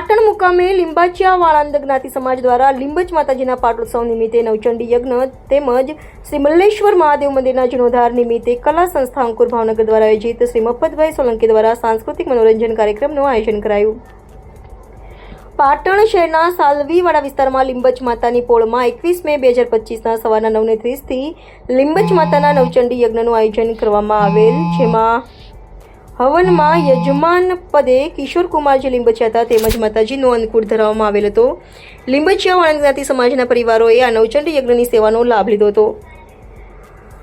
પાટણ મુકામે લીંબાચિયા વાળાંદ જ્ઞાતિ સમાજ દ્વારા લીંબચ માતાજીના પાટોત્સવ નિમિત્તે નવચંડી યજ્ઞ તેમજ શ્રી મલ્લેશ્વર મહાદેવ મંદિરના જીર્ણોદ્ધાર નિમિત્તે કલા સંસ્થા અંકુર ભાવનગર દ્વારા આયોજિત શ્રી મફતભાઈ સોલંકી દ્વારા સાંસ્કૃતિક મનોરંજન કાર્યક્રમનું આયોજન કરાયું. પાટણ શહેરના સાલવીવાડા વિસ્તારમાં લીંબચ માતાની પોળમાં એકવીસ મે બે હજાર પચીસના સવારના નવને ત્રીસથી લીંબચ માતાના નવચંડી યજ્ઞનું આયોજન કરવામાં આવેલ, જેમાં હવનમાં યજમાન પદે કિશોર કુમારજી લીંબચિયા હતા. તેમજ માતાજીનો અનુકૂળ ધરાવવામાં આવેલ હતો. લીંબચિયા વાણંદ જ્ઞાતિ સમાજના પરિવારોએ આ નવચંડ યજ્ઞની સેવાનો લાભ લીધો હતો.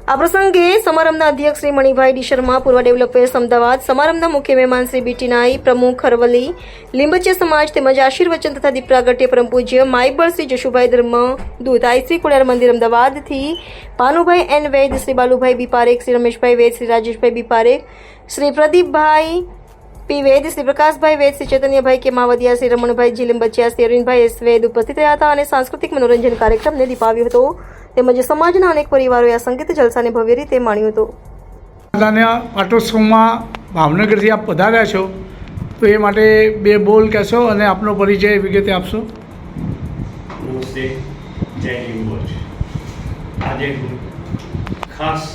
આ પ્રસંગે સમારંભના અધ્યક્ષ શ્રી મણિભાઈ ડી શર્મા, પૂર્વ ડેવલપર્સ અમદાવાદ, સમારંભના મુખ્ય મહેમાન શ્રી બીટી નાઈ પ્રમુખ હરવલી લીંબચિયા સમાજ તેમજ આશીર્વચન તથા દીપ પ્રાગટ્ય પરમ પૂજ્ય માયબળ શ્રી જશુભાઈ ધર્મ દૂત આઈ શ્રી ખોડિયાર મંદિર અમદાવાદથી પાનુભાઈ એન વૈદ, શ્રી બાલુભાઈ બી પારેખ, શ્રી રમેશભાઈ વૈદ, શ્રી રાજેશભાઈ બી પારેખ, શ્રી પ્રદીપભાઈ પી વેદ શ્રી પ્રકાશભાઈ વેદ શ્રી ચૈતન્યભાઈ કે માવદિયા શ્રી રમણભાઈ જીલમ લીંબચિયા શ્રી અરવિંદભાઈ એસ વેદ ઉપસ્થિત રહ્યા હતા અને સાંસ્કૃતિક મનોરંજન કાર્યક્રમને દીપાવ્યો હતો. તેમજ સમાજના અનેક પરિવારોએ આ સંગીત જલસાને ભવ્ય રીતે માણ્યો હતો. પાટોત્સવમાં ભાવનગરથી આપ પધાર્યા છો તો એ માટે બે બોલ કહેશો અને આપનો પરિચય વિગતે આપશો. નમસ્તે. જય આજે હું ખાસ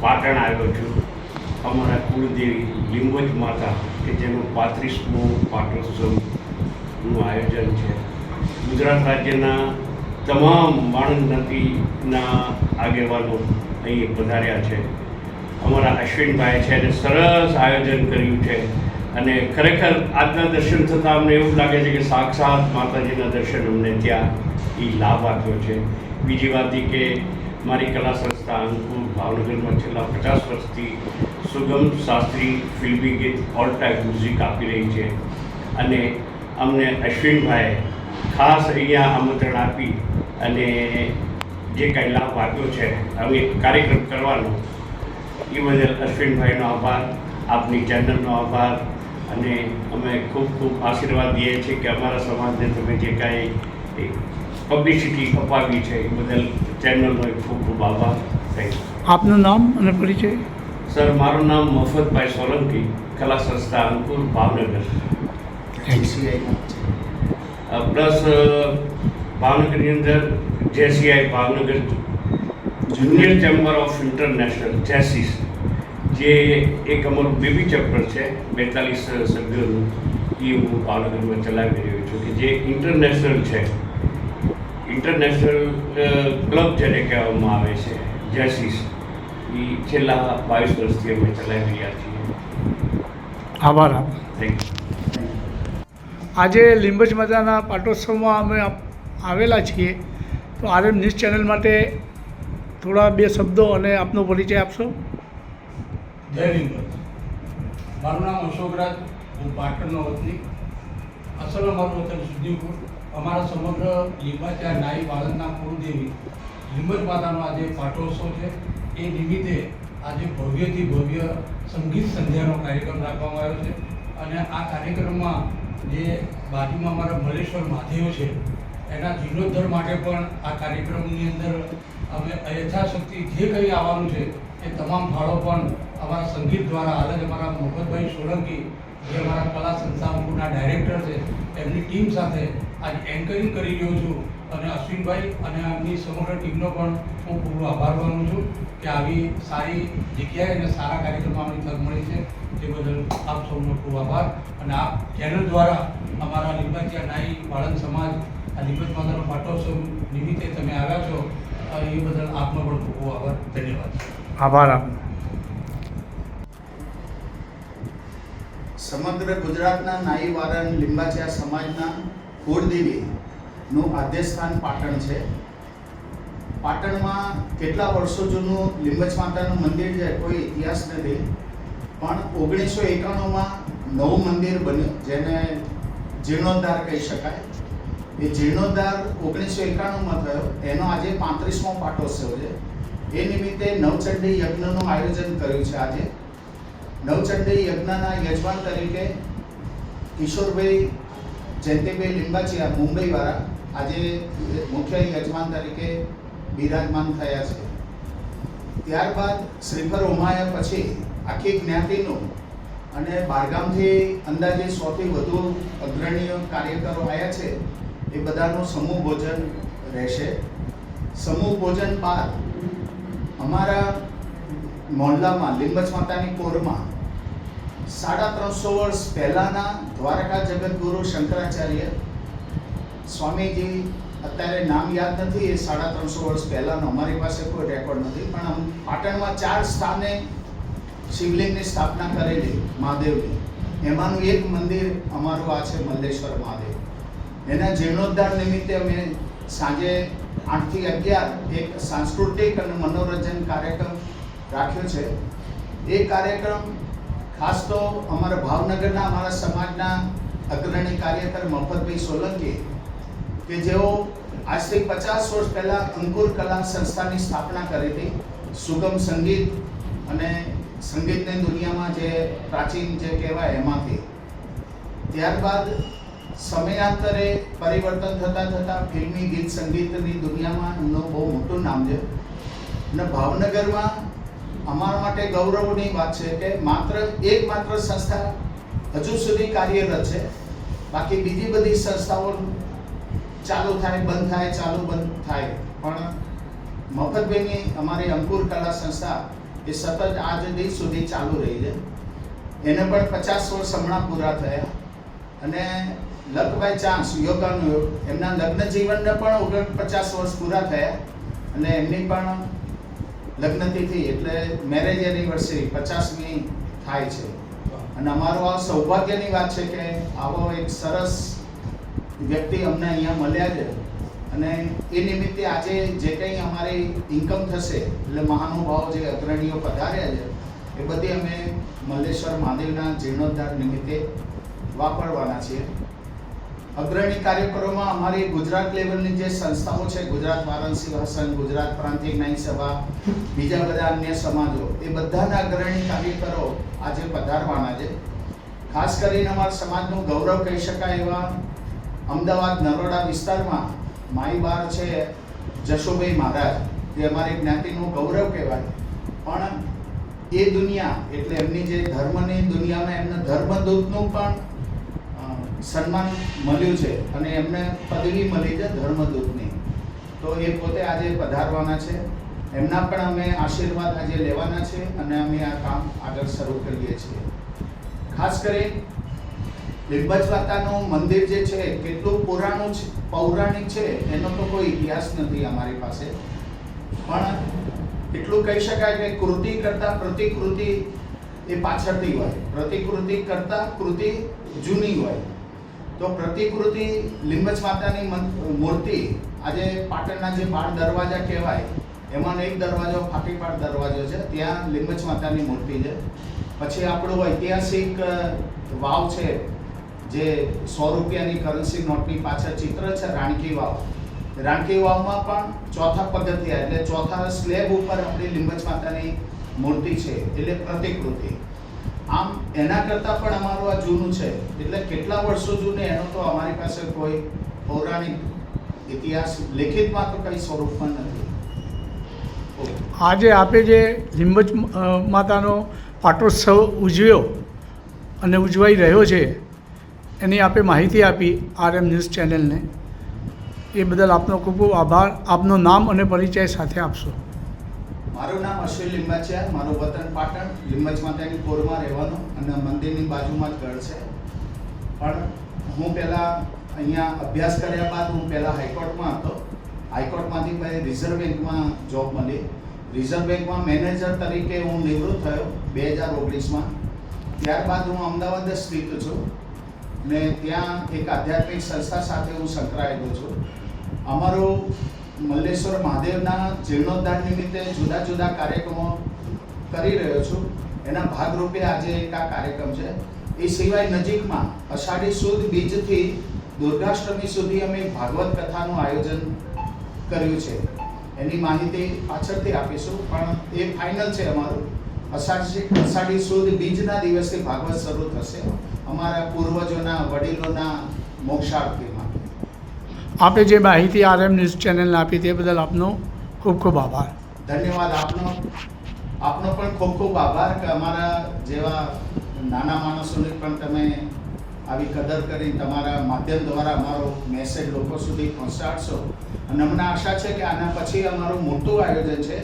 પાટણ આવ્યો છું. અમારા કુળદેવી લીંબોજ માતા, કે જેનું પાંત્રીસમો પાટોત્સવનું આયોજન છે. ગુજરાત રાજ્યના તમામ માણસ નદીના આગેવાનો અહીં પધાર્યા છે. અમારા અશ્વિનભાઈ છે એને સરસ આયોજન કર્યું છે. અને ખરેખર આજના દર્શન થતાં અમને એવું લાગે છે કે સાક્ષાત માતાજીના દર્શન અમને ત્યાં એ લાભ આપ્યો છે. બીજી વાત કે મારી કલા સંસ્થા અંકુર ભાવનગરમાં છેલ્લા પચાસ વર્ષથી સુગમ શાસ્ત્રી ફિલ્મી ગીત ઓલ ટાઈપ મ્યુઝિક આપી રહી છે. અને અમને અશ્વિનભાઈએ ખાસ અહીંયા આમંત્રણ આપી અને જે કાંઈ લાભ આપ્યો છે, અમે કાર્યક્રમ કરવાનો. એ બદલ અશ્વિનભાઈનો આભાર, આપની ચેનલનો આભાર અને અમે ખૂબ ખૂબ આશીર્વાદ દઈએ છીએ કે અમારા સમાજને તમે જે કાંઈ પબ્લિસિટી અપાવી છે, એ બદલ ચેનલનો ખૂબ ખૂબ આભાર. થેન્ક યુ આપનું નામ અને પરિચય? સર મારું નામ મફતભાઈ સોલંકી કલા સંસ્થા અંકુર ભાવનગર. પ્લસ ભાવનગરની અંદર JCI Bhavnagar junior chamber of international Jaycees જે એક અમારું બેબી ચેપ્ટર છે બેતાલીસ સભ્યોનું એ હું ભાવનગરમાં ચલાવી રહ્યો છું કે જે ઇન્ટરનેશનલ છે. ઇન્ટરનેશનલ ક્લબ જેને કહેવામાં આવે છે જેસીસ. એ છેલ્લા બાવીસ વર્ષથી અમે ચલાવી રહ્યા છીએ. આભાર થેન્ક યુ આજે લીંબજ માતાના પાટોત્સવમાં અમે આવેલા છીએ. તો આરએમ ન્યૂઝ ચેનલ માટે થોડા બે શબ્દો અને આપનો પરિચય આપશો? જય લિંગત મારું નામ અશોકરાજ હું પાટણનો વતની. અસલ અમારું વતન સુધીપુર અમારા સમગ્ર લીંબાચા નાઈ વાળંદના કુળદેવી લીંબજ માતાનો આજે પાટોત્સવ છે. એ નિમિત્તે આજે ભવ્યથી ભવ્ય સંગીત સંધ્યાનો કાર્યક્રમ રાખવામાં આવ્યો છે. અને આ કાર્યક્રમમાં જે બાજુમાં અમારા મલેશ્વર મહાદેવ છે, એના જીર્ણોદ્ધાર માટે પણ આ કાર્યક્રમની અંદર અમે યથાશક્તિ જે કંઈ આવવાનું છે, એ તમામ ફાળો પણ અમારા સંગીત દ્વારા, હાલ જ અમારા મોહમ્મદભાઈ સોલંકી, જે અમારા કલા સંસ્થા ડાયરેક્ટર છે, એમની ટીમ સાથે આજ એન્કરિંગ કરી રહ્યો છું. અને અશ્વિનભાઈ અને એમની સમગ્ર ટીમનો પણ હું પૂરો આભાર માનું છું કે આવી સારી જગ્યાએ અને સારા કાર્યક્રમમાં અમને તક મળી છે. તે બદલ આપ સૌનો ખૂબ આભાર. અને આ ચેનલ દ્વારા અમારા લીંબાચિયા નાઈ વાળંદ સમાજ આ લીંબચ માતાનો પાટોત્સવ નિમિત્તે તમે આવ્યા છો એ બદલ આપનો પણ ખૂબ ખૂબ આભાર. ધન્યવાદ. આભાર આપનો. સમગ્ર ગુજરાતના નાઈ વારણ લીંબાચિયા સમાજના કુળદેવીનું આદ્યસ્થાન પાટણ છે. પાટણમાં કેટલા વર્ષો જૂનું લીંબચ માતાનું મંદિર છે, કોઈ ઇતિહાસ નથી. પણ ઓગણીસો એકાણુંમાં નવું મંદિર બન્યું, જેને જીર્ણોદ્ધાર કહી શકાય. એ જીર્ણોદ્ધાર ઓગણીસો એકાણુંમાં થયો. એનો આજે પાંત્રીસમો પાટોત્સવ છે. એ નિમિત્તે નવચંડી યજ્ઞનું આયોજન કર્યું છે આજે. નવચંડી યજ્ઞના યજમાન તરીકે કિશોરભાઈ જયંતિભાઈ લિંબાચિયા, મુંબઈવાળા, આજે મુખ્ય યજમાન તરીકે બિરાજમાન થયા છે. ત્યારબાદ શ્રીફર ઉમાયા પછી આખી જ્ઞાતિનું અને બહારગામથી અંદાજે સોથી વધુ અગ્રણીય કાર્યકરો આવ્યા છે, એ બધાનું સમૂહ ભોજન રહેશે. સમૂહ ભોજન બાદ અમારા મોહલ્લામાં લીંબચ માતાની કોરમાં સાડા ત્રણસો વર્ષ પહેલાંના દ્વારકા જગતગુરુ શંકરાચાર્ય સ્વામીજી અત્યારે નામ યાદ નથી, એ સાડા ત્રણસો વર્ષ પહેલાનો અમારી પાસે કોઈ રેકોર્ડ નથી, પણ આમ પાટણમાં ચાર સ્થાને શિવલિંગની સ્થાપના કરેલી મહાદેવની. એમાંનું એક મંદિર અમારું આ છે મલ્લેશ્વર મહાદેવ. એના જીર્ણોદ્ધાર નિમિત્તે અમે સાંજે આઠથી અગિયાર એક સાંસ્કૃતિક અને મનોરંજન કાર્યક્રમ રાખ્યો છે. એ કાર્યક્રમ ખાસ તો અમારા ભાવનગરના, અમારા સમાજના અગ્રણી કાર્યકર મફતભાઈ સોલંકી કે જેઓ આજથી પચાસ વર્ષ પહેલાં અંકુર કલા સંસ્થાની સ્થાપના કરી હતી, સુગમ સંગીત અને સંગીતની દુનિયામાં જે પ્રાચીન જે કહેવાય એમાંથી. ત્યારબાદ સમયાંતરે પરિવર્તન થતાં થતાં ફિલ્મી ગીત સંગીતની દુનિયામાં એમનું બહુ મોટું નામ છે. અને ભાવનગરમાં અમારા માટે ગૌરવની વાત છે કે માત્ર એક માત્ર સંસ્થા હજુ સુધી કાર્યરત છે. બાકી બીજી બધી સંસ્થાઓ ચાલુ થાય, બંધ થાય, ચાલુ બંધ થાય. પણ મફતભાઈની અમારી અંકુર કલા સંસ્થા એ સતત આજ દિવસ સુધી ચાલુ રહી છે. એને પણ પચાસ વર્ષ હમણાં પૂરા થયા. અને લક બાય ચાન્સ યોગાનુયોગ, એમના લગ્ન જીવનને પણ ઓગણ પચાસ વર્ષ પૂરા થયા. અને એમની પણ લગ્ન તિથિ એટલે મેરેજ એનિવર્સરી પચાસમી થાય છે. અને અમારું આ સૌભાગ્યની વાત છે કે આવો એક સરસ વ્યક્તિ અમને અહીંયા મળ્યા છે. અને એ નિમિત્તે આજે જે કંઈ અમારી ઇન્કમ થશે, એટલે મહાનુભાવો જે અગ્રણીઓ પધાર્યા છે, એ બધી અમે મલ્લેશ્વર મહાદેવના જીર્ણોદ્ધાર નિમિત્તે વાપરવાના છીએ. અગ્રણી કાર્યક્રમોમાં અમારી ગુજરાત લેવલની જે સંસ્થાઓ છે, ગુજરાત વારાણસી વાસન ગુજરાત પ્રાંતિક ન્યાય સભા, બીજા બધા અન્ય સમાજો, એ બધાના અગ્રણી કાર્યકરો આજે પધારવાના છે. ખાસ કરીને અમારા સમાજનું ગૌરવ કહી શકાય એવા અમદાવાદ નરોડા વિસ્તારમાં માઈ બાર છે જશોભાઈ મહારાજ. જે અમારી જ્ઞાતિનું ગૌરવ કહેવાય. પણ એ દુનિયા એટલે એમની જે ધર્મની દુનિયામાં એમને ધર્મદૂતનું પણ સન્માન મળ્યું છે અને એમને પદવી મળી છે ધર્મદૂતની. તો એ પોતે આજે પધારવાના છે. એમના પણ અમે આશીર્વાદ આજે લેવાના છે અને અમે આ કામ આગળ શરૂ કરીએ છીએ. ખાસ કરી લીંબજ માતાનું મંદિર જે છે, કેટલું પુરાણું છે, પૌરાણિક છે, એનો તો કોઈ ઇતિહાસ નથી અમારી પાસે. પણ એટલું કહી શકાય કે કૃતિ કરતાં પ્રતિકૃતિ એ પાછળથી હોય. પ્રતિકૃતિ કરતાં કૃતિ જૂની હોય. તો પ્રતિકૃતિ લીંબજ માતાની મૂર્તિ આજે પાટણના જે બાર દરવાજા કહેવાય એમાં એક દરવાજો ફાટીપાડ દરવાજો છે, ત્યાં લીંબજ માતાની મૂર્તિ છે. પછી આપણો ઐતિહાસિક વાવ છે જે સો રૂપિયાની કરન્સી નોટની પાછળ ચિત્ર છે, રાણકી વાવ. રાણકી વાવમાં પણ ચોથા પગથિયા એટલે ચોથા સ્લેબ ઉપર આપણી લીંબજ માતાની મૂર્તિ છે, એટલે પ્રતિકૃતિ. આમ એના કરતાં પણ અમારું આ જૂનું છે, એટલે કેટલા વર્ષો જૂનું એનો તો અમારી પાસે કોઈ પૌરાણિક ઇતિહાસ લેખિતમાં તો કઈ સ્વરૂપમાં નથી. આજે આપે જે લીંબજ માતાનો પાટોત્સવ ઉજવ્યો અને ઉજવાઈ રહ્યો છે એની આપે માહિતી આપી આર એમ ન્યૂઝ ચેનલને. એ બદલ આપનો ખૂબ ખૂબ આભાર. આપનું નામ અને પરિચય સાથે આપશો. મારું નામ અશ્વિન છે. મારું વતન પાટણ. લીંબજ માતાની કોરમાં રહેવાનું અને મંદિરની બાજુમાં જ ઘર છે. પણ હું પહેલાં અહીંયા અભ્યાસ કર્યા બાદ હું પહેલાં હાઈકોર્ટમાં હતો. હાઈકોર્ટમાંથી પછી રિઝર્વ બેંકમાં જોબ મળી. રિઝર્વ બેંકમાં મેનેજર તરીકે હું નિવૃત્ત થયો બે હજાર ઓગણીસમાં. ત્યારબાદ હું અમદાવાદ જ સ્થિત છું. ને ત્યાં એક આધ્યાત્મિક સંસ્થા સાથે હું સંકળાયેલો છું. અમારું મલ્લેશ્વર મહાદેવના જીર્ણોદ્ધાર નિમિત્તે જુદા જુદા કાર્યક્રમો કરી રહ્યો છું. એના ભાગરૂપે આજે એક આ કાર્યક્રમ છે. એ સિવાય નજીકમાં અષાઢી સુદ બીજથી દુર્ગાષ્ટમી સુધી અમે ભાગવત કથાનું આયોજન કર્યું છે. એની માહિતી પાછળથી આપીશું, પણ એ ફાઇનલ છે અમારું. અષાઢી અષાઢી સુદ બીજના દિવસથી ભાગવત શરૂ થશે. અમારા પૂર્વજોના વડીલોના મોક્ષાર્થીમાં. આપે જે માહિતી આરએમ ન્યૂઝ ચેનલને આપી તે બદલ આપનો ખૂબ ખૂબ આભાર. ધન્યવાદ આપનો. આપનો પણ ખૂબ ખૂબ આભાર કે અમારા જેવા નાના માણસોની પણ તમે આવી કદર કરી તમારા માધ્યમ દ્વારા અમારો મેસેજ લોકો સુધી પહોંચાડશો. અને અમને આશા છે કે આના પછી અમારું મોટું આયોજન છે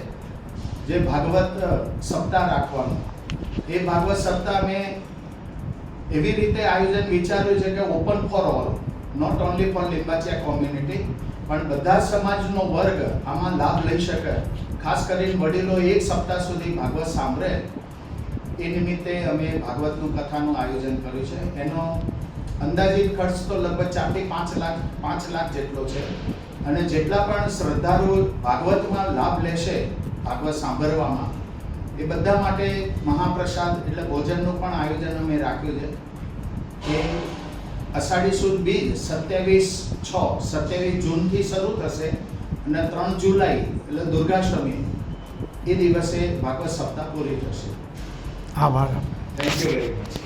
જે ભાગવત સપ્તાહ રાખવાનું. એ ભાગવત સપ્તાહ મેં એવી રીતે આયોજન વિચાર્યું છે કે open for all not only for Limbachiya community પણ બધા સમાજનો વર્ગ આમાં લાભ લઈ શકે. ખાસ કરીને વડીલો એક સપ્તાહ સુધી ભાગવત સાંભળે. એ નિમિત્તે અમે ભાગવતનું કથાનું આયોજન કર્યું છે. એનો અંદાજિત ખર્ચ તો લગભગ ચારથી પાંચ લાખ પાંચ લાખ જેટલો છે. અને જેટલા પણ શ્રદ્ધાળુ ભાગવતમાં લાભ લેશે, ભાગવત સાંભળવામાં એ બધા માટે મહાપ્રસાદ એટલે ભોજનનું પણ આયોજન અમે રાખ્યું છે. કે અષાઢી સુદ બીજ સત્યાવીસ છ સત્યાવીસ જૂનથી શરૂ થશે અને ત્રણ જુલાઈ એટલે દુર્ગાષ્ટમી એ દિવસે ભાગવત સપ્તાહ પૂરી થશે. આભાર. Thank you very much